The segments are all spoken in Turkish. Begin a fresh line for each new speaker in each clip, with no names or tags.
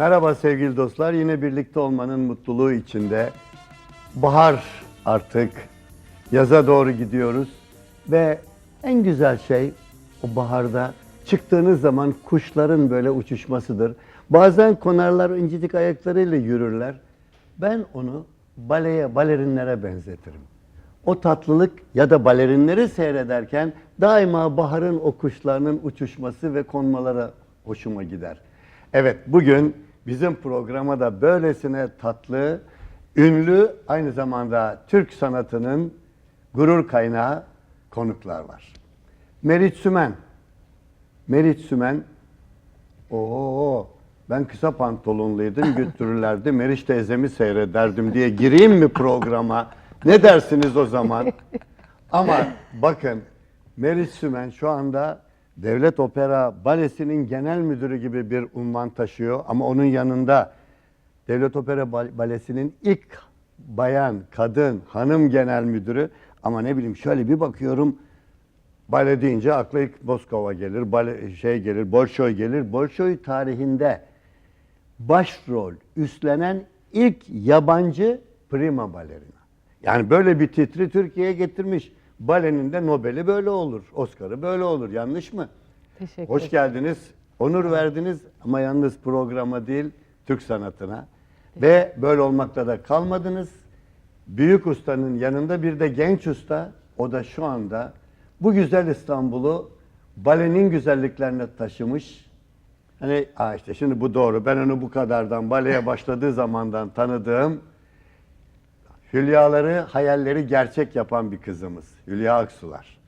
Merhaba sevgili dostlar. Yine birlikte olmanın mutluluğu içinde. Bahar artık. Yaza doğru gidiyoruz. Ve en güzel şey o baharda çıktığınız zaman kuşların böyle uçuşmasıdır. Bazen konarlar incecik ayaklarıyla yürürler. Ben onu baleye, balerinlere benzetirim. O tatlılık ya da balerinleri seyrederken daima baharın o kuşlarının uçuşması ve konmaları hoşuma gider. Evet bugün bizim programa da böylesine tatlı, ünlü aynı zamanda Türk sanatının gurur kaynağı konuklar var. Meriç Sümen. Meriç Sümen Oo, ben kısa pantolonluydum götürürlerdi. Meriç teyzemi seyrederdim diye gireyim mi programa? Ne dersiniz o zaman? Ama bakın Meriç Sümen şu anda Devlet Opera Balesi'nin genel müdürü gibi bir unvan taşıyor. Ama onun yanında Devlet Opera Bal- Balesi'nin ilk bayan, kadın, hanım genel müdürü. Ama ne bileyim şöyle bir bakıyorum Bale deyince akla ilk Moskova gelir, bale, şey gelir, Bolşoy gelir. Bolşoy tarihinde başrol üstlenen ilk yabancı prima balerina. Yani böyle bir titri Türkiye'ye getirmiş. Balenin de Nobel'i böyle olur, Oscar'ı böyle olur. Yanlış mı?
Teşekkür
Hoş geldiniz. Onur verdiniz ama yalnız programa değil, Türk sanatına. Ve böyle olmakla da kalmadınız. Büyük ustanın yanında bir de genç usta. O da şu anda bu güzel İstanbul'u balenin güzelliklerine taşımış. Hani aa işte şimdi bu doğru. Ben onu bu kadardan baleye başladığı zamandan tanıdığım Hülyaları, hayalleri gerçek yapan bir kızımız. Hülya Aksular.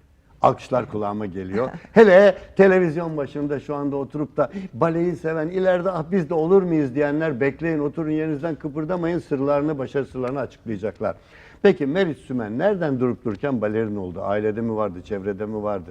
Alkışlar kulağıma geliyor. Hele televizyon başında şu anda oturup da baleyi seven, ileride ah biz de olur muyuz diyenler bekleyin, oturun yerinizden kıpırdamayın, sırlarını, başarı sırlarını açıklayacaklar. Peki Meriç Sümen nereden durup dururken balerin oldu? Ailede mi vardı, çevrede mi vardı?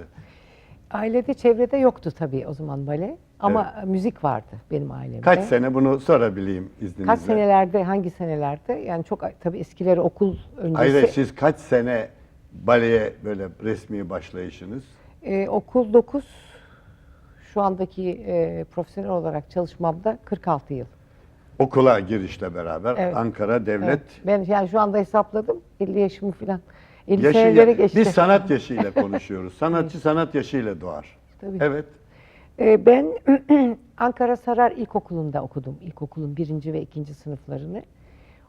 Ailede çevrede yoktu tabii o zaman bale ama müzik vardı benim ailemde.
Kaç sene bunu sorabileyim izninizle?
Kaç senelerde, hangi senelerde? Yani çok tabii eskileri okul öncesi.
Hayır, siz kaç sene baleye böyle resmi başlayışınız?
Ee, okul 9, şu andaki e, profesyonel olarak çalışmamda 46 yıl.
Okula girişle beraber
Evet.
Ankara Devlet
Evet. Ben yani şu anda hesapladım 50 yaşımı falan. 50
yaşı
seneleri geçti.
biz sanat yaşıyla konuşuyoruz. Sanatçı sanat yaşıyla doğar.
Tabii.
Evet.
Ee, ben Ankara Sarar İlkokulu'nda okudum. İlkokulun birinci ve ikinci sınıflarını.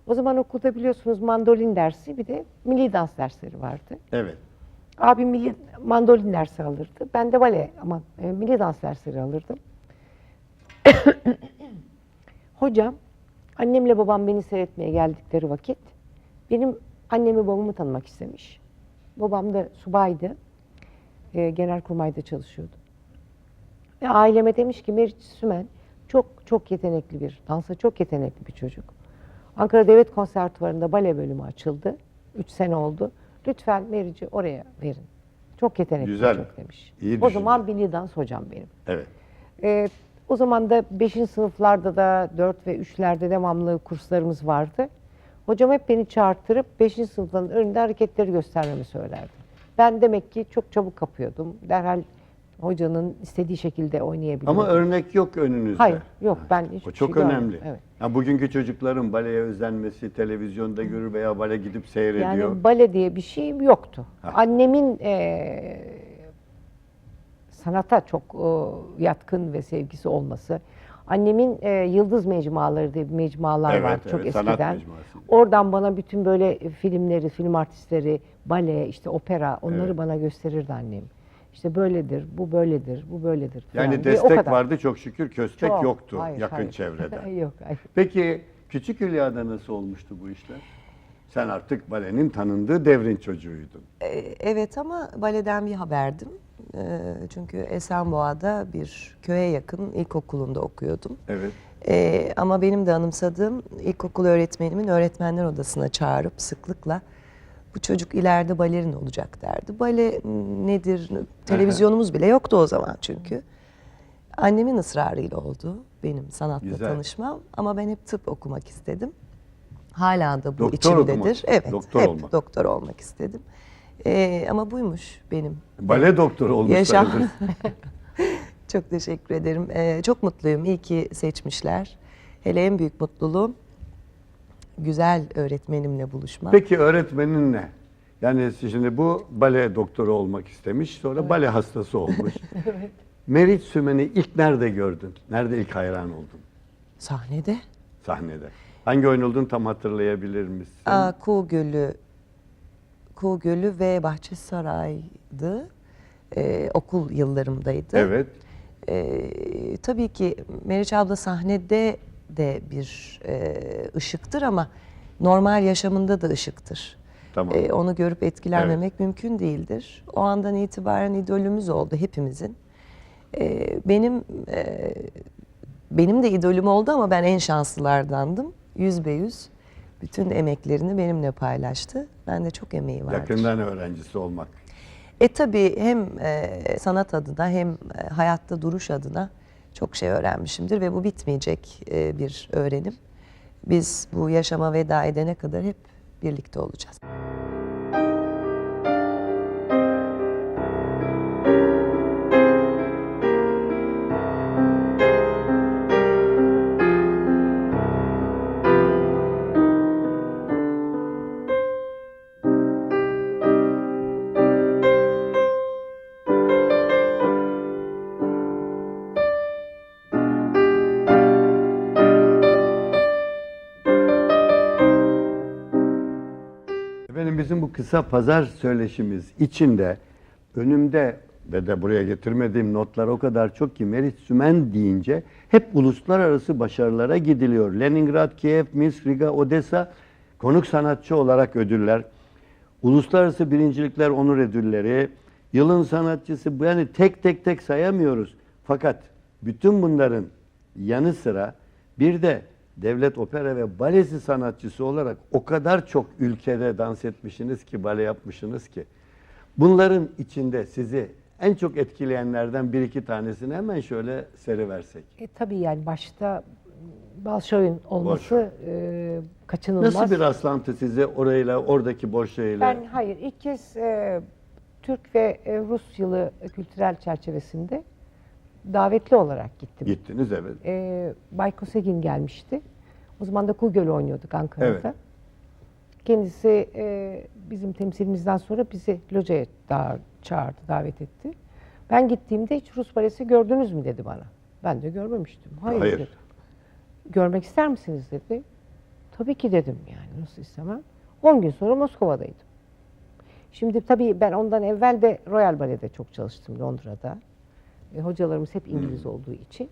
O zaman okulda biliyorsunuz mandolin dersi bir de milli dans dersleri vardı.
Evet.
Abim milli mandolin dersi alırdı. Ben de bale ama e, milli dans dersleri alırdım. Hocam annemle babam beni seyretmeye geldikleri vakit benim annemi babamı tanımak istemiş. Babam da subaydı. E, Genelkurmay'da çalışıyordu. Ve aileme demiş ki Meriç Sümen çok çok yetenekli bir, dansa çok yetenekli bir çocuk. Ankara Devlet Konservatuvarı'nda bale bölümü açıldı. Üç sene oldu. Lütfen Meriç'i oraya verin. Çok yetenekli
Güzel,
çocuk demiş.
iyi
o
düşünce.
zaman milli dans hocam benim.
Evet.
Ee, o zaman da 5. sınıflarda da 4 ve 3'lerde devamlı kurslarımız vardı. Hocam hep beni çağırtırıp 5. sınıfların önünde hareketleri göstermemi söylerdi. Ben demek ki çok çabuk kapıyordum. Derhal hocanın istediği şekilde oynayabiliyordum.
Ama örnek yok önünüzde.
Hayır, yok ben hiçbir
O çok
şey
önemli.
görmedim, Evet.
Ya bugünkü çocukların baleye özenmesi, televizyonda görür veya bale gidip seyrediyor.
Yani bale diye bir şeyim yoktu.
Ha.
Annemin eee, sanata çok eee, yatkın ve sevgisi olması. Annemin eee, Yıldız Mecmuaları diye bir mecmualar
Evet,
var çok
evet,
eskiden. Oradan bana bütün böyle filmleri, film artistleri, bale, işte opera onları
Evet.
bana gösterirdi annem. İşte böyledir, bu böyledir, bu böyledir. falan
yani destek
kadar.
vardı çok şükür köstek
Çok.
yoktu
Hayır,
yakın
hayır.
çevrede.
Yok, hayır.
Peki küçük Hülya'da nasıl olmuştu bu işler? Sen artık balenin tanındığı devrin çocuğuydun.
Ee, Evet ama baleden bir haberdim. Ee, Çünkü Esenboğa'da bir köye yakın ilkokulunda okuyordum.
Evet.
Ee, ama benim de anımsadığım ilkokul öğretmenimin öğretmenler odasına çağırıp sıklıkla bu çocuk ileride balerin olacak derdi. Bale nedir? Televizyonumuz bile yoktu o zaman çünkü. Annemin ısrarıyla oldu benim sanatla
Güzel.
tanışmam ama ben hep tıp okumak istedim. Hala da bu
Doktor
içimdedir.
okumak,
Evet,
doktor
hep
olmak.
doktor olmak istedim. Ee, ama buymuş benim.
Bale doktoru olmuş
Yaşam. Çok teşekkür ederim. Ee, çok mutluyum. İyi ki seçmişler. Hele en büyük mutluluğum güzel öğretmenimle buluşmak.
Peki öğretmenin ne? Yani şimdi bu bale doktoru olmak istemiş, sonra bale hastası olmuş. Meriç Sümen'i ilk nerede gördün? Nerede ilk hayran oldun?
Sahnede.
Sahnede. Hangi oyun olduğunu tam hatırlayabilir misin?
Aa, Kuğu Gölü, Kuğu Gölü ve Bahçesaray'dı. Ee, okul yıllarımdaydı.
Evet.
Ee, tabii ki Meriç abla sahnede de bir e, ışıktır ama normal yaşamında da ışıktır.
Tamam.
Ee, onu görüp etkilenmemek mümkün değildir. O andan itibaren idolümüz oldu hepimizin. Ee, benim e, benim de idolüm oldu ama ben en şanslılardandım. Yüz be yüz bütün emeklerini benimle paylaştı. Ben de çok emeği vardır.
Yakından öğrencisi olmak.
E tabii hem e, sanat adına hem e, hayatta duruş adına çok şey öğrenmişimdir ve bu bitmeyecek e, bir öğrenim. Biz bu yaşama veda edene kadar hep birlikte olacağız.
Kısa pazar söyleşimiz içinde önümde ve de buraya getirmediğim notlar o kadar çok ki Meriç Sümen deyince hep uluslararası başarılara gidiliyor. Leningrad, Kiev, Minsk, Riga, Odessa konuk sanatçı olarak ödüller. Uluslararası birincilikler onur ödülleri, yılın sanatçısı bu yani tek tek tek sayamıyoruz. Fakat bütün bunların yanı sıra bir de devlet opera ve balesi sanatçısı olarak o kadar çok ülkede dans etmişsiniz ki, bale yapmışsınız ki. Bunların içinde sizi en çok etkileyenlerden bir iki tanesini hemen şöyle seriversek.
E, tabii yani başta Balşoy'un olması e, kaçınılmaz.
Nasıl bir rastlantı sizi orayla, oradaki Bolşoy'la?
Ben hayır ilk kez e, Türk ve e, Rus yılı kültürel çerçevesinde davetli olarak gittim.
Gittiniz evet.
E, Bay Kosegin gelmişti. O zaman da Kugöl'ü oynuyorduk Ankara'da.
Evet.
Kendisi e, bizim temsilimizden sonra bizi locaya da çağırdı, davet etti. Ben gittiğimde hiç Rus balesi gördünüz mü dedi bana. Ben de görmemiştim. Hayır,
Hayır.
dedim. Görmek ister misiniz dedi. Tabii ki dedim yani nasıl istemem. 10 gün sonra Moskova'daydım. Şimdi tabii ben ondan evvel de Royal Ballet'de çok çalıştım Londra'da. E, hocalarımız hep İngiliz olduğu için.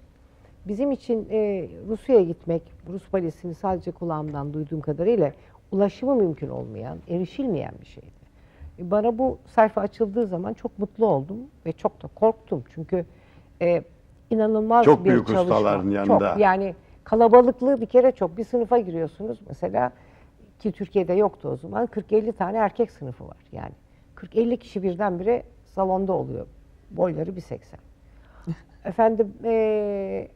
Bizim için e, Rusya'ya gitmek, Rus balesini sadece kulağımdan duyduğum kadarıyla ulaşımı mümkün olmayan, erişilmeyen bir şeydi. E, bana bu sayfa açıldığı zaman çok mutlu oldum ve çok da korktum. Çünkü e, inanılmaz
Çok
bir
büyük
çalışma.
ustaların yanında.
Çok, yani kalabalıklığı bir kere çok. Bir sınıfa giriyorsunuz mesela ki Türkiye'de yoktu o zaman 40-50 tane erkek sınıfı var yani. 40-50 kişi birdenbire salonda oluyor. Boyları 1.80. Efendim eee,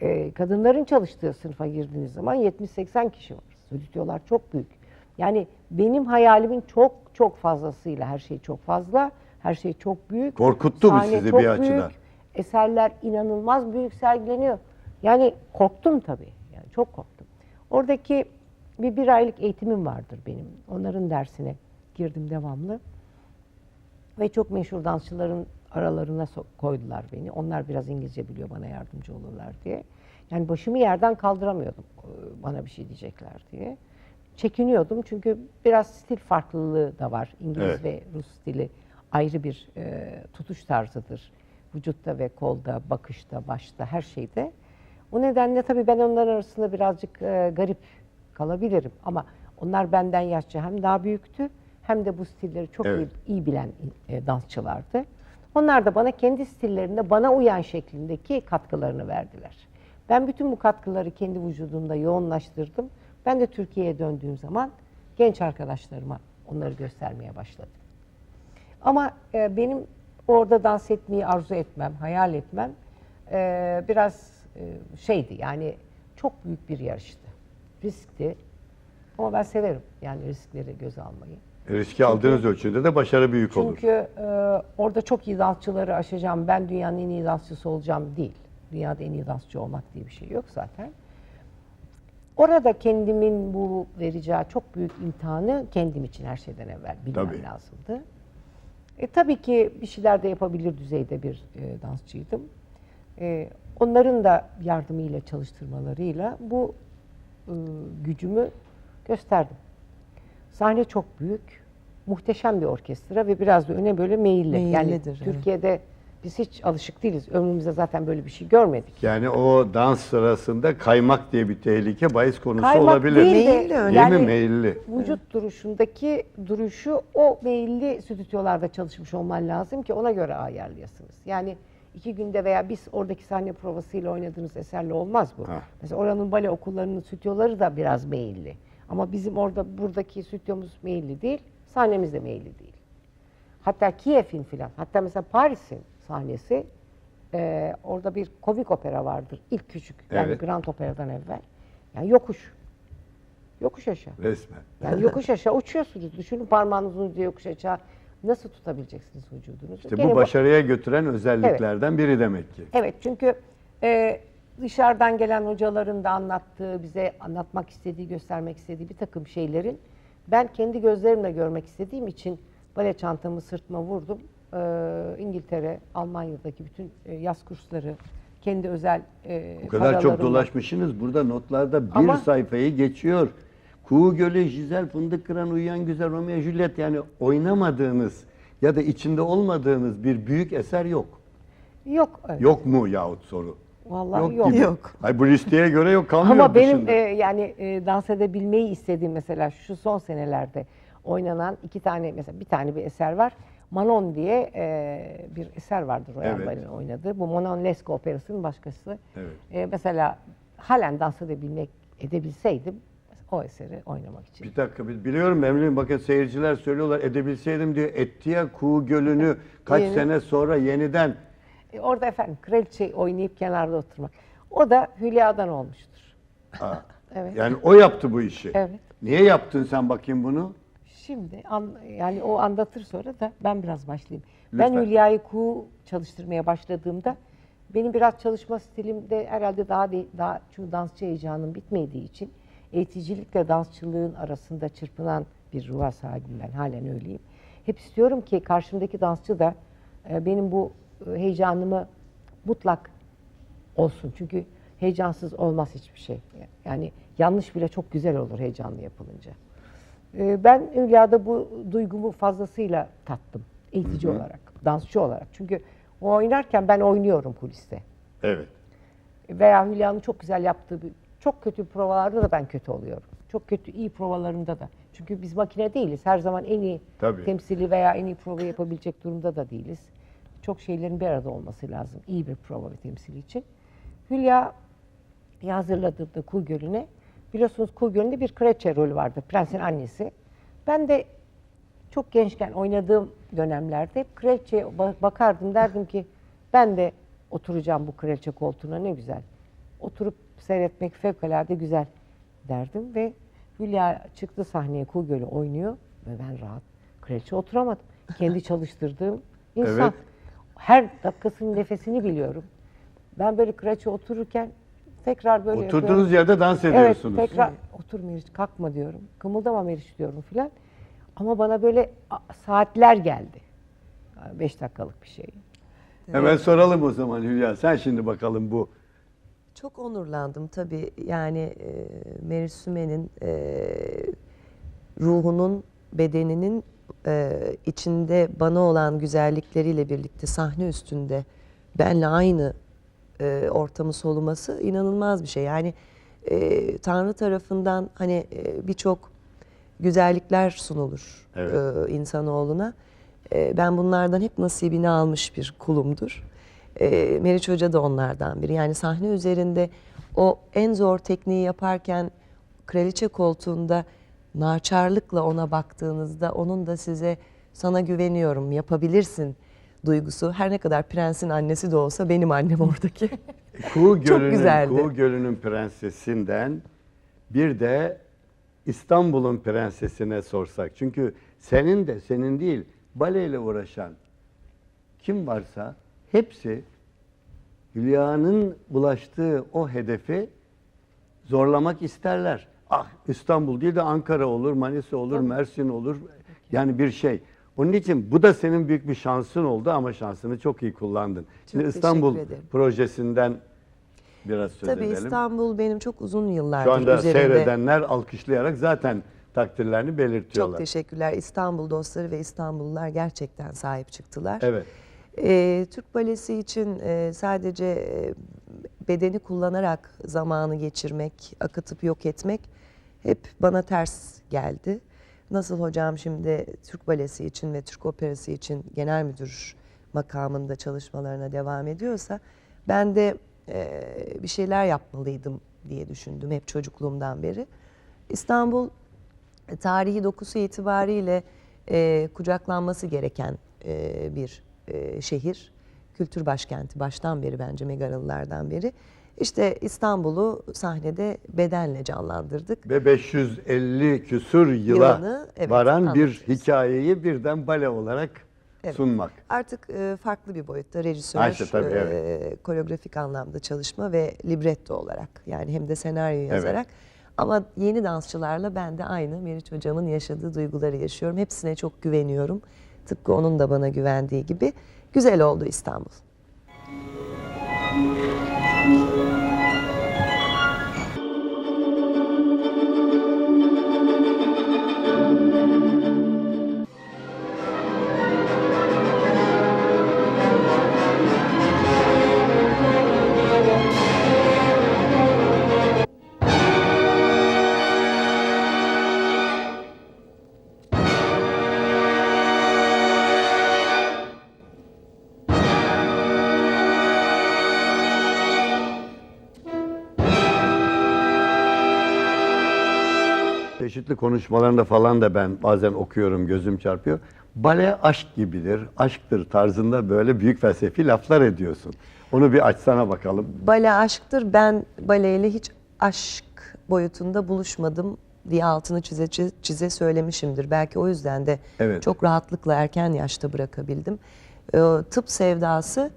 e, kadınların çalıştığı sınıfa girdiğiniz zaman 70-80 kişi var. Stüdyolar çok büyük. Yani benim hayalimin çok çok fazlasıyla her şey çok fazla, her şey çok büyük.
Korkuttu mu
Sahne
sizi
çok
bir açıdan?
büyük, Eserler inanılmaz büyük sergileniyor. Yani korktum tabii. Yani çok korktum. Oradaki bir bir aylık eğitimim vardır benim. Onların dersine girdim devamlı. Ve çok meşhur dansçıların aralarına so- koydular beni. Onlar biraz İngilizce biliyor bana yardımcı olurlar diye. Yani başımı yerden kaldıramıyordum e, bana bir şey diyecekler diye. Çekiniyordum çünkü biraz stil farklılığı da var. İngiliz
Evet.
ve Rus stili ayrı bir e, tutuş tarzıdır. Vücutta ve kolda, bakışta, başta, her şeyde. O nedenle tabii ben onların arasında birazcık e, garip kalabilirim. Ama onlar benden yaşça hem daha büyüktü hem de bu stilleri çok
Evet.
iyi, iyi bilen e, dansçılardı. Onlar da bana kendi stillerinde bana uyan şeklindeki katkılarını verdiler. Ben bütün bu katkıları kendi vücudumda yoğunlaştırdım. Ben de Türkiye'ye döndüğüm zaman genç arkadaşlarıma onları göstermeye başladım. Ama e, benim orada dans etmeyi arzu etmem, hayal etmem e, biraz e, şeydi yani çok büyük bir yarıştı. Riskti. Ama ben severim yani riskleri göze almayı.
Riski aldığınız ölçüde de başarı büyük olur.
Çünkü e, orada çok iyi dansçıları aşacağım, ben dünyanın en iyi dansçısı olacağım değil. Dünyada en iyi dansçı olmak diye bir şey yok zaten. Orada kendimin bu vereceği çok büyük imtihanı kendim için her şeyden evvel bilmem
Tabii.
lazımdı. E, tabii ki bir şeyler de yapabilir düzeyde bir e, dansçıydım. E, onların da yardımıyla, çalıştırmalarıyla bu e, gücümü gösterdim. Sahne çok büyük, muhteşem bir orkestra ve biraz da öne böyle meyilli. yani
Meyillidir, evet.
Türkiye'de biz hiç alışık değiliz. Ömrümüzde zaten böyle bir şey görmedik.
Yani o dans sırasında kaymak diye bir tehlike bahis konusu
Kaymak
olabilir.
değil de
Meyilli öyle.
Yani
meyilli?
vücut duruşundaki duruşu o meyilli stüdyolarda çalışmış olman lazım ki ona göre ayarlayasınız. Yani iki günde veya biz oradaki sahne provasıyla oynadığınız eserle olmaz bu.
Ha.
Mesela oranın bale okullarının stüdyoları da biraz meyilli. Ama bizim orada buradaki stüdyomuz meyilli değil, sahnemiz de meyilli değil. Hatta Kiev'in filan, hatta mesela Paris'in sahnesi e, orada bir komik opera vardır. İlk küçük yani
Evet.
Grand Opera'dan evvel. Yani yokuş. Yokuş aşağı.
Resmen.
Yani yokuş aşağı uçuyorsunuz. Düşünün parmağınızın ucu yokuş aşağı. Nasıl tutabileceksiniz vücudunuzu?
İşte
Gene
bu başarıya götüren özelliklerden biri demek ki.
Evet çünkü e, dışarıdan gelen hocaların da anlattığı, bize anlatmak istediği, göstermek istediği bir takım şeylerin ben kendi gözlerimle görmek istediğim için bale çantamı sırtıma vurdum. E, İngiltere, Almanya'daki bütün e, yaz kursları, kendi özel e,
Bu kadar çok
paralarımla-
dolaşmışsınız. Burada notlarda bir
Ama-
sayfayı geçiyor. Kuğu Gölü, Jizel, Fındık Kıran, Uyuyan Güzel, Romeo Juliet yani oynamadığınız ya da içinde olmadığınız bir büyük eser yok.
Yok öyle.
Yok mu yahut soru?
Vallahi yok.
gibi.
Yok.
Ay bu listeye göre yok kalmıyor
Ama benim e, yani e, dans edebilmeyi istediğim mesela şu son senelerde oynanan iki tane mesela bir tane bir eser var. Manon diye e, bir eser vardır Royal
Evet.
Ballet'in oynadığı. Bu Manon Lescaut operasının başkası.
Evet.
E, mesela halen dans edebilmek edebilseydim o eseri oynamak için.
Bir dakika bil- biliyorum Emre'nin bakın seyirciler söylüyorlar edebilseydim diyor etti ya Kuğu Gölü'nü kaç
Yeni-
sene sonra yeniden
E, orada efendim kraliçe oynayıp kenarda oturmak. O da Hülya'dan olmuştur.
Aa,
Evet.
yani o yaptı bu işi.
Evet.
Niye yaptın sen bakayım bunu?
Şimdi an- yani o anlatır sonra da ben biraz başlayayım.
Lütfen.
Ben Hülya'yı kuğu çalıştırmaya başladığımda benim biraz çalışma stilimde herhalde daha de, daha çünkü dansçı heyecanım bitmediği için eğiticilikle dansçılığın arasında çırpınan bir ruha sahibim ben halen öyleyim. Hep istiyorum ki karşımdaki dansçı da e, benim bu heyecanımı mutlak olsun. Çünkü heyecansız olmaz hiçbir şey. Yani yanlış bile çok güzel olur heyecanlı yapılınca. Ee, Ben Hülya'da bu duygumu fazlasıyla tattım. Eğitici olarak, dansçı olarak. Çünkü o oynarken ben oynuyorum kuliste.
Evet.
Veya Hülya'nın çok güzel yaptığı bir, çok kötü provalarda da ben kötü oluyorum. Çok kötü iyi provalarında da. Çünkü biz makine değiliz. Her zaman en iyi
Tabii.
temsili veya en iyi prova yapabilecek durumda da değiliz. Çok şeylerin bir arada olması lazım. iyi bir prova ve temsili için. Hülya hazırladığımda Kuğu Gölü'ne biliyorsunuz Kuğu Gölü'nde bir kraliçe rolü vardı. Prensin annesi. Ben de çok gençken oynadığım dönemlerde hep kraliçeye ba- bakardım derdim ki ben de oturacağım bu kraliçe koltuğuna ne güzel. Oturup seyretmek fevkalade güzel derdim ve Hülya çıktı sahneye Kuğu Gölü oynuyor ve ben rahat kraliçe oturamadım. Kendi çalıştırdığım insan.
Evet.
Her dakikasının nefesini biliyorum. Ben böyle kraliçe otururken tekrar böyle yapıyorum.
Oturduğunuz yerde dans ediyorsunuz.
Evet tekrar otur Meriç kalkma diyorum. Kımıldama Meriç diyorum filan. Ama bana böyle saatler geldi. Yani Beş dakikalık bir şey.
Hemen soralım o zaman Hülya. Sen şimdi bakalım bu
Çok onurlandım tabii yani e, Meriç Sümen'in e, ruhunun, bedeninin e, içinde bana olan güzellikleriyle birlikte sahne üstünde benle aynı e, ortamı soluması inanılmaz bir şey. Yani e, Tanrı tarafından hani e, birçok güzellikler sunulur
Evet.
e, insanoğluna. E, ben bunlardan hep nasibini almış bir kulumdur. E, Meriç Hoca da onlardan biri. Yani sahne üzerinde o en zor tekniği yaparken kraliçe koltuğunda naçarlıkla ona baktığınızda onun da size sana güveniyorum yapabilirsin duygusu her ne kadar prensin annesi de olsa benim annem oradaki.
Kuğu Gölü'nün. Kuğu Gölü'nün prensesinden bir de İstanbul'un prensesine sorsak. Çünkü senin de senin değil baleyle uğraşan kim varsa hepsi Hülya'nın ulaştığı o hedefi zorlamak isterler. Ah İstanbul değil de Ankara olur, Manisa olur, Mersin olur. Yani bir şey. Onun için bu da senin büyük bir şansın oldu ama şansını çok iyi kullandın. Şimdi
teşekkür
İstanbul
ederim.
projesinden biraz söz
Tabii
edelim.
İstanbul benim çok uzun yıllardır
Şu anda
üzerinde.
seyredenler alkışlayarak zaten takdirlerini
Çok
belirtiyorlar.
teşekkürler. İstanbul dostları ve İstanbullular gerçekten sahip çıktılar.
Evet.
Ee, Türk Balesi için e, sadece e, bedeni kullanarak zamanı geçirmek, akıtıp yok etmek hep bana ters geldi. Nasıl hocam şimdi Türk Balesi için ve Türk Operası için genel müdür makamında çalışmalarına devam ediyorsa ben de e, bir şeyler yapmalıydım diye düşündüm hep çocukluğumdan beri. İstanbul tarihi dokusu itibariyle e, kucaklanması gereken e, bir e, şehir. Kültür başkenti baştan beri bence Megaralılardan beri. İşte İstanbul'u sahnede bedenle canlandırdık.
Ve 550 küsur yıla
Yılını, evet,
varan bir
anlatıyoruz.
hikayeyi birden bale olarak
Evet.
sunmak.
Artık e, farklı bir boyutta rejisör,
Ha işte tabii,
e,
evet.
koreografik anlamda çalışma ve libretto olarak yani hem de senaryo yazarak. Ama yeni dansçılarla ben de aynı Meriç hocamın yaşadığı duyguları yaşıyorum. Hepsine çok güveniyorum. Tıpkı onun da bana güvendiği gibi. Güzel oldu İstanbul.
Çeşitli konuşmalarında falan da ben bazen okuyorum, gözüm çarpıyor. Bale aşk gibidir, aşktır tarzında böyle büyük felsefi laflar ediyorsun. Onu bir açsana bakalım.
Bale aşktır. Ben baleyle hiç aşk boyutunda buluşmadım diye altını çize çize, söylemişimdir. Belki o yüzden de
Evet.
çok rahatlıkla erken yaşta bırakabildim. Ee, tıp sevdası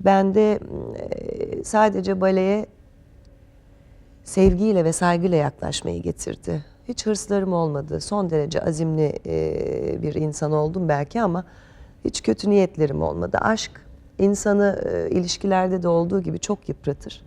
bende e, sadece baleye sevgiyle ve saygıyla yaklaşmayı getirdi. Hiç hırslarım olmadı. Son derece azimli e, bir insan oldum belki ama hiç kötü niyetlerim olmadı. Aşk insanı e, ilişkilerde de olduğu gibi çok yıpratır.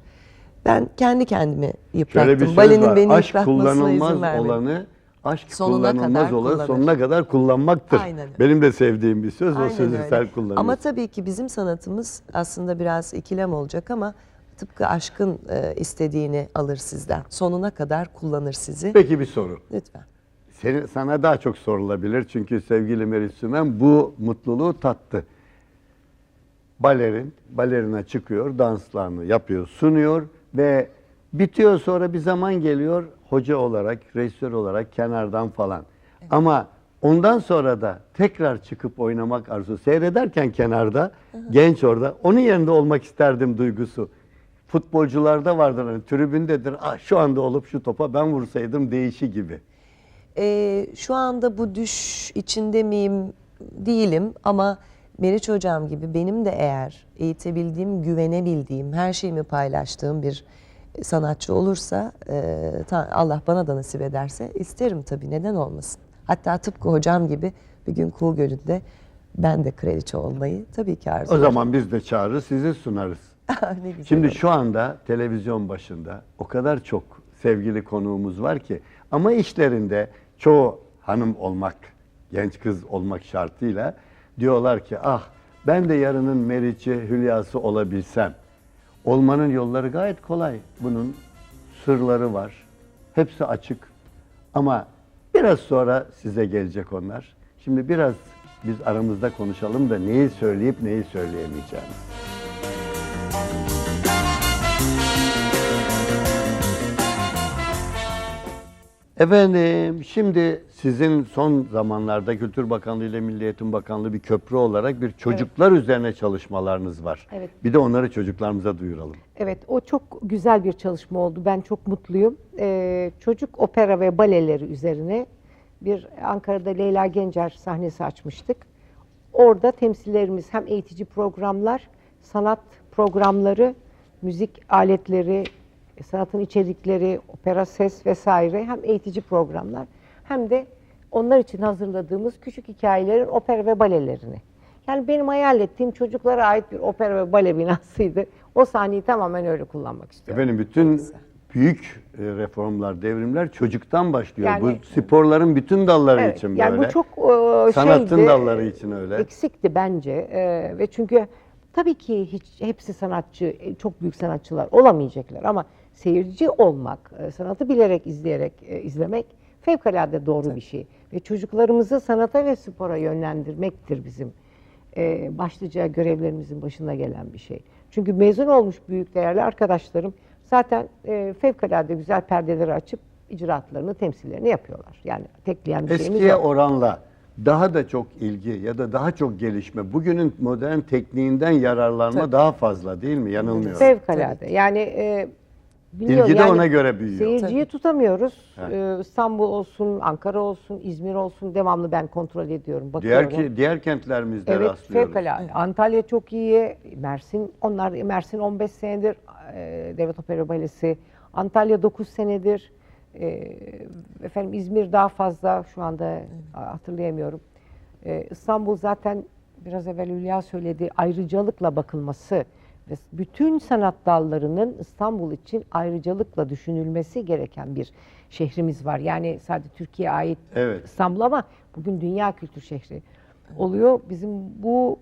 Ben kendi kendimi yıprattım.
Şöyle bir
Balenin
var.
beni
Aşk kullanılmaz olanı aşk
Sonuna
kullanılmaz
kadar
olanı
kullanır.
sonuna kadar kullanmaktır.
Aynen öyle.
Benim de sevdiğim bir söz o
Aynen
sözü
öyle.
sen kullanıyorsun.
Ama tabii ki bizim sanatımız aslında biraz ikilem olacak ama tıpkı aşkın e, istediğini alır sizden. Sonuna kadar kullanır sizi.
Peki bir soru.
Lütfen.
Seni, sana daha çok sorulabilir çünkü sevgili Meriç Sümen bu mutluluğu tattı. Balerin, balerina çıkıyor, danslarını yapıyor, sunuyor ve bitiyor sonra bir zaman geliyor hoca olarak, rejisör olarak kenardan falan. Ama ondan sonra da tekrar çıkıp oynamak arzusu seyrederken kenarda genç orada onun yerinde olmak isterdim duygusu. Futbolcularda vardır hani tribündedir. Ah şu anda olup şu topa ben vursaydım değişi gibi.
Ee, şu anda bu düş içinde miyim değilim ama Meriç hocam gibi benim de eğer eğitebildiğim, güvenebildiğim, her şeyimi paylaştığım bir sanatçı olursa e, Allah bana da nasip ederse isterim tabii neden olmasın. Hatta tıpkı hocam gibi bir gün Kuğu Gölü'nde ben de kraliçe olmayı tabii ki arzu
O zaman biz de çağırır sizi sunarız.
ne güzel
Şimdi
olur.
şu anda televizyon başında o kadar çok sevgili konuğumuz var ki ama işlerinde çoğu hanım olmak, genç kız olmak şartıyla diyorlar ki ah ben de yarının Meriç'i, Hülya'sı olabilsem. Olmanın yolları gayet kolay. Bunun sırları var. Hepsi açık. Ama biraz sonra size gelecek onlar. Şimdi biraz biz aramızda konuşalım da neyi söyleyip neyi söyleyemeyeceğimiz. Efendim şimdi sizin son zamanlarda Kültür Bakanlığı ile Milli Eğitim Bakanlığı bir köprü olarak bir çocuklar üzerine çalışmalarınız var.
Evet.
Bir de onları çocuklarımıza duyuralım.
Evet, o çok güzel bir çalışma oldu. Ben çok mutluyum. Ee, çocuk opera ve baleleri üzerine bir Ankara'da Leyla Gencer sahnesi açmıştık. Orada temsillerimiz hem eğitici programlar, sanat programları, müzik aletleri sanatın içerikleri, opera, ses vesaire hem eğitici programlar hem de onlar için hazırladığımız küçük hikayelerin opera ve balelerini. Yani benim hayal ettiğim çocuklara ait bir opera ve bale binasıydı. O sahneyi tamamen öyle kullanmak istiyorum.
Efendim bütün büyük e, reformlar, devrimler çocuktan başlıyor.
Yani-
bu sporların bütün dalları
Evet,
için
yani
böyle.
bu çok e,
Sanatın
şeydi,
dalları için öyle.
Eksikti bence e, ve çünkü tabii ki hiç hepsi sanatçı, e, çok büyük sanatçılar olamayacaklar ama seyirci olmak, e, sanatı bilerek izleyerek e, izlemek fevkalade doğru bir şey ve çocuklarımızı sanata ve spora yönlendirmektir bizim e, başlıca görevlerimizin başına gelen bir şey. Çünkü mezun olmuş büyük değerli arkadaşlarım zaten e, fevkalade güzel perdeleri açıp icraatlarını, temsillerini yapıyorlar. Yani tekleyen bir şeyimiz
Eskiye
yok.
oranla daha da çok ilgi ya da daha çok gelişme, bugünün modern tekniğinden yararlanma
Tabii.
daha fazla değil mi? Yanılmıyorum.
Fevkalade. Yani e, bilmiyorum
İlgi de
yani
ona göre büyüyor.
Seyirciyi tutamıyoruz.
Evet.
E, İstanbul olsun, Ankara olsun, İzmir olsun devamlı ben kontrol ediyorum.
Diğer
Bakıyorum.
ki diğer kentlerimizde
Evet
rastlıyoruz.
fevkalade. Antalya çok iyi. Mersin onlar Mersin 15 senedir e, Devlet Opera Balesi. Antalya 9 senedir. E, efendim İzmir daha fazla şu anda hatırlayamıyorum. E, İstanbul zaten biraz evvel Hülya söyledi ayrıcalıkla bakılması ve bütün sanat dallarının İstanbul için ayrıcalıkla düşünülmesi gereken bir şehrimiz var. Yani sadece Türkiye'ye ait
Evet.
İstanbul ama bugün dünya kültür şehri oluyor. Bizim bu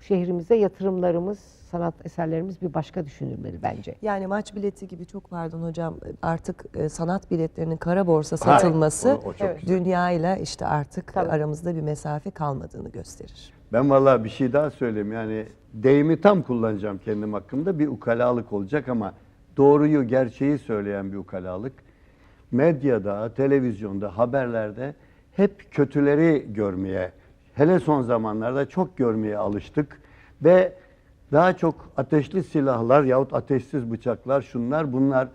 şehrimize yatırımlarımız, sanat eserlerimiz bir başka düşünülmeli bence.
Yani maç bileti gibi çok pardon hocam artık e, sanat biletlerinin kara borsa
Hayır,
satılması
o- o
Evet.
dünyayla işte artık
Tabii.
aramızda bir mesafe kalmadığını gösterir.
Ben vallahi bir şey daha söyleyeyim. Yani deyimi tam kullanacağım kendim hakkında. Bir ukalalık olacak ama doğruyu, gerçeği söyleyen bir ukalalık. Medyada, televizyonda, haberlerde hep kötüleri görmeye, hele son zamanlarda çok görmeye alıştık. Ve daha çok ateşli silahlar yahut ateşsiz bıçaklar, şunlar bunlar.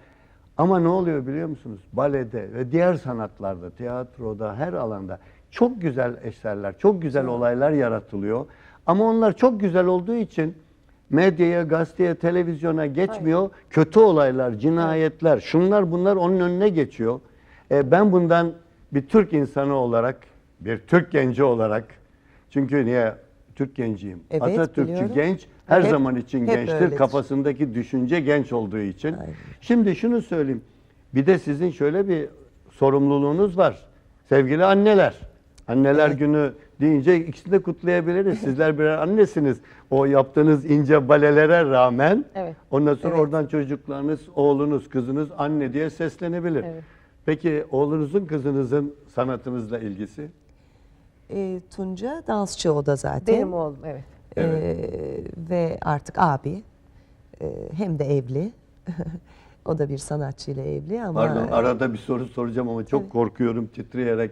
Ama ne oluyor biliyor musunuz? Balede ve diğer sanatlarda, tiyatroda, her alanda çok güzel eserler, çok güzel olaylar yaratılıyor. Ama onlar çok güzel olduğu için medyaya, gazeteye, televizyona geçmiyor. Kötü olaylar, cinayetler, şunlar bunlar onun önüne geçiyor. E, ben bundan bir Türk insanı olarak, bir Türk genci olarak, çünkü niye Türk genciyim?
Evet,
Atatürkçü
biliyorum.
genç her
Hep-
zaman için
hep
gençtir.
öyledir.
Kafasındaki düşünce genç olduğu için.
Aynen.
Şimdi şunu söyleyeyim. Bir de sizin şöyle bir sorumluluğunuz var. Sevgili anneler. Anneler
Evet.
günü deyince ikisini de kutlayabiliriz. Sizler birer annesiniz. O yaptığınız ince balelere rağmen
Evet.
ondan sonra
Evet.
oradan çocuklarınız, oğlunuz, kızınız anne diye seslenebilir.
Evet.
Peki oğlunuzun, kızınızın sanatınızla ilgisi?
E, Tunca dansçı o da zaten.
Benim oğlum evet.
E, ve artık abi E, hem de evli. o da bir sanatçıyla evli ama
Pardon arada bir soru soracağım ama çok korkuyorum titreyerek.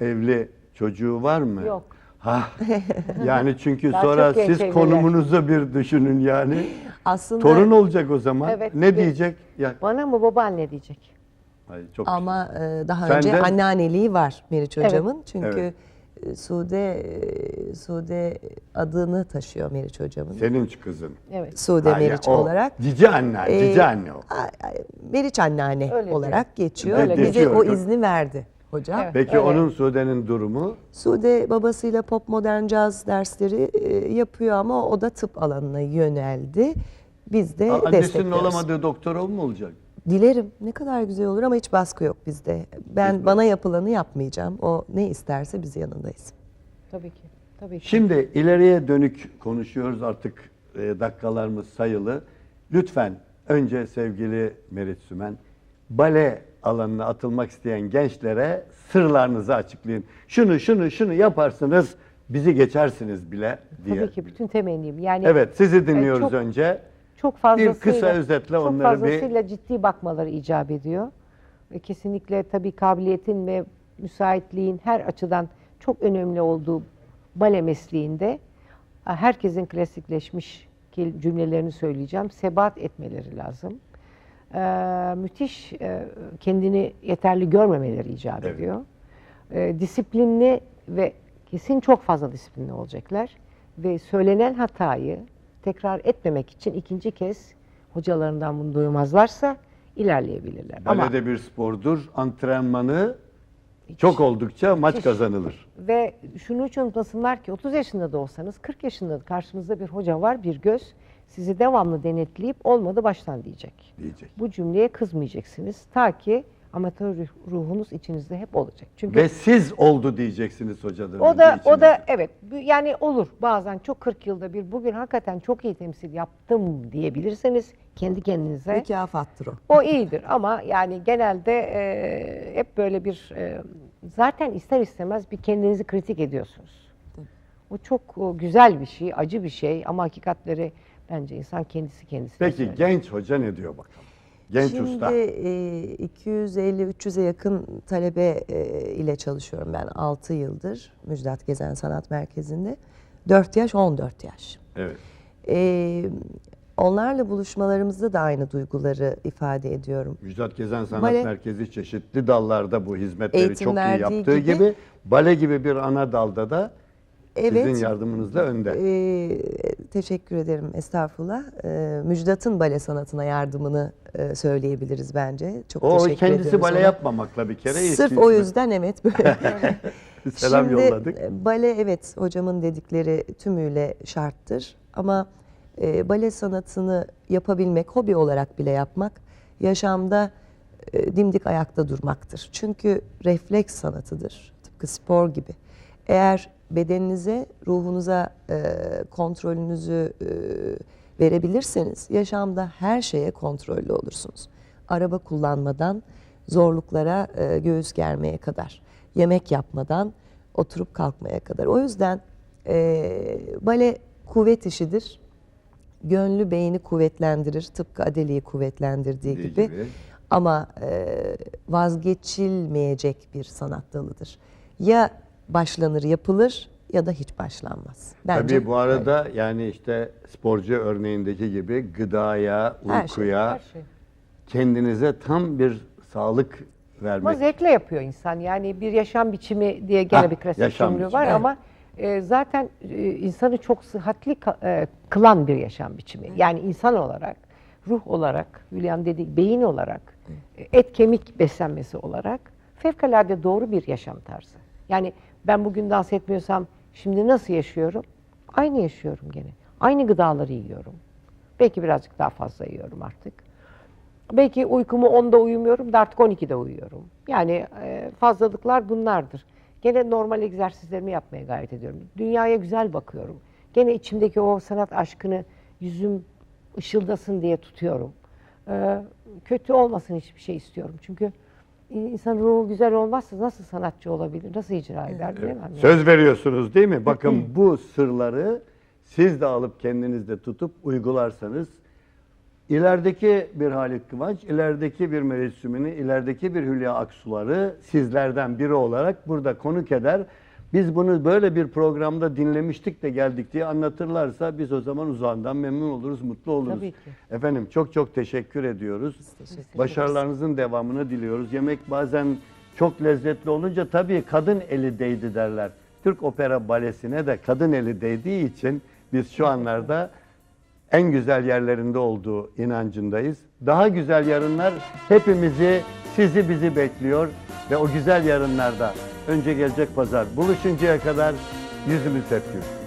Evli çocuğu var mı?
Yok.
Ha. Yani çünkü
Daha
sonra
çok
siz konumunuzu bir düşünün yani.
aslında
Torun olacak o zaman.
Evet.
Ne
Ve-
diyecek? Ya
Bana mı babaanne diyecek?
Ay, çok
Ama e, daha
Sen
önce
de-
anneanneliği var Meriç
Evet.
hocamın. Çünkü
Evet.
e, Sude e, Sude adını taşıyor Meriç hocamın.
senin kızın.
Evet.
Sude
Ha, ya
Meriç
o
olarak.
Cici anne,
Ee,
cici anne o.
a- a- Meriç anneanne
Öyle
olarak geçiyor.
Öyle
Bize
geçiyor.
o izni verdi hocam.
Evet.
Peki
öyle.
onun Sude'nin durumu?
Sude babasıyla pop modern caz dersleri e, yapıyor ama o da tıp alanına yöneldi. Biz de
Aa, Annesinin
destekliyoruz.
olamadığı doktor o mu olacak?
Dilerim. Ne kadar güzel olur ama hiç baskı yok bizde. Ben bana yapılanı yapmayacağım. O ne isterse biz yanındayız.
Tabii ki. Tabii ki.
Şimdi ileriye dönük konuşuyoruz artık e, dakikalarımız sayılı. Lütfen önce sevgili Merit Sümen bale alanına atılmak isteyen gençlere sırlarınızı açıklayın. Şunu şunu şunu yaparsınız bizi geçersiniz bile diye.
Tabii ki bütün temennim. Yani
Evet sizi dinliyoruz
çok-
önce.
çok fazlasıyla
Bir kısa özetle
çok
onları bir-
fazlasıyla ciddi bakmaları icap ediyor. Ve kesinlikle tabii kabiliyetin ve müsaitliğin her açıdan çok önemli olduğu bale mesleğinde e, herkesin klasikleşmiş cümlelerini söyleyeceğim. Sebat etmeleri lazım. Ee, müthiş e, kendini yeterli görmemeleri icap
Evet.
ediyor. Ee, disiplinli ve kesin çok fazla disiplinli olacaklar ve söylenen hatayı tekrar etmemek için ikinci kez hocalarından bunu duymazlarsa ilerleyebilirler. Ama
Bale de bir spordur. Antrenmanı çok oldukça maç
Hiç.
kazanılır.
Ve şunu hiç unutmasınlar ki 30 yaşında da olsanız 40 yaşında da karşınızda bir hoca var, bir göz sizi devamlı denetleyip olmadı baştan diyecek.
diyecek.
Bu cümleye kızmayacaksınız ta ki amatör ruh- ruhunuz içinizde hep olacak. Çünkü
Ve siz oldu diyeceksiniz hocadan
o da o da evet yani olur bazen çok 40 yılda bir bugün hakikaten çok iyi temsil yaptım diyebilirseniz kendi kendinize.
Mükafattır o.
O iyidir ama yani genelde e, hep böyle bir e, zaten ister istemez bir kendinizi kritik ediyorsunuz. O çok e, güzel bir şey, acı bir şey ama hakikatleri bence insan kendisi kendisine
Peki
söyler.
genç hoca ne diyor bakalım? Genç
Şimdi
usta.
e, 250-300'e yakın talebe e, ile çalışıyorum ben 6 yıldır Müjdat Gezen Sanat Merkezi'nde. 4 yaş 14 yaş.
Evet.
E, onlarla buluşmalarımızda da aynı duyguları ifade ediyorum.
Müjdat Gezen Sanat
Bale-
Merkezi çeşitli dallarda bu hizmetleri çok iyi yaptığı gibi,
gibi-
bale gibi bir ana dalda da
Evet.
sizin yardımınızla önde.
Ee, teşekkür ederim estağfurullah. Ee, Müjdat'ın bale sanatına yardımını e, söyleyebiliriz bence. Çok
o
teşekkür
kendisi
ediyoruz
bale
ona.
yapmamakla bir kere
Sırf o yüzden evet böyle.
selam
Şimdi,
yolladık.
e, bale evet hocamın dedikleri tümüyle şarttır ama e, bale sanatını yapabilmek, hobi olarak bile yapmak yaşamda e, dimdik ayakta durmaktır. Çünkü refleks sanatıdır. Tıpkı spor gibi. Eğer bedeninize, ruhunuza e, kontrolünüzü e, verebilirseniz yaşamda her şeye kontrollü olursunuz. Araba kullanmadan zorluklara e, göğüs germeye kadar, yemek yapmadan oturup kalkmaya kadar. O yüzden e, bale kuvvet işidir. Gönlü beyni kuvvetlendirir. Tıpkı Adeli'yi kuvvetlendirdiği gibi.
gibi.
Ama e, vazgeçilmeyecek bir sanat dalıdır. Ya başlanır yapılır ya da hiç başlanmaz. Bence
Tabii bu arada yani işte sporcu örneğindeki gibi gıdaya,
Her şey,
uykuya
Her şey.
kendinize tam bir sağlık
Ama
vermek.
zevkle yapıyor insan. Yani bir yaşam biçimi diye gene
Hah,
bir klasik cümle var
evet.
ama e, zaten e, insanı çok sıhhatli e, kılan bir yaşam biçimi. Yani insan olarak, ruh olarak, Hülya'nın dediği beyin olarak, e, et kemik beslenmesi olarak fevkalade doğru bir yaşam tarzı. Yani ben bugün dans etmiyorsam şimdi nasıl yaşıyorum? Aynı yaşıyorum gene. Aynı gıdaları yiyorum. Belki birazcık daha fazla yiyorum artık. Belki uykumu 10'da uyumuyorum da artık 12'de uyuyorum. Yani e, fazlalıklar bunlardır. Gene normal egzersizlerimi yapmaya gayret ediyorum. Dünyaya güzel bakıyorum. Gene içimdeki o sanat aşkını yüzüm ışıldasın diye tutuyorum. E, kötü olmasın hiçbir şey istiyorum. Çünkü insan ruhu güzel olmazsa nasıl sanatçı olabilir, nasıl icra eder bilemem. yani.
Söz veriyorsunuz değil mi? Bakın bu sırları siz de alıp kendinizde tutup uygularsanız ilerideki bir Halit Kıvanç, ilerideki bir Melis Sümini, ilerideki bir Hülya Aksular'ı sizlerden biri olarak burada konuk eder. Biz bunu böyle bir programda dinlemiştik de geldik diye anlatırlarsa biz o zaman uzağından memnun oluruz, mutlu oluruz.
Tabii ki.
Efendim çok çok teşekkür ediyoruz. Başarılarınızın devamını diliyoruz. Yemek bazen çok lezzetli olunca tabii kadın eli değdi derler. Türk opera balesine de kadın eli değdiği için biz şu anlarda en güzel yerlerinde olduğu inancındayız. Daha güzel yarınlar hepimizi, sizi bizi bekliyor ve o güzel yarınlarda önce gelecek pazar buluşuncaya kadar yüzümüz hep gül.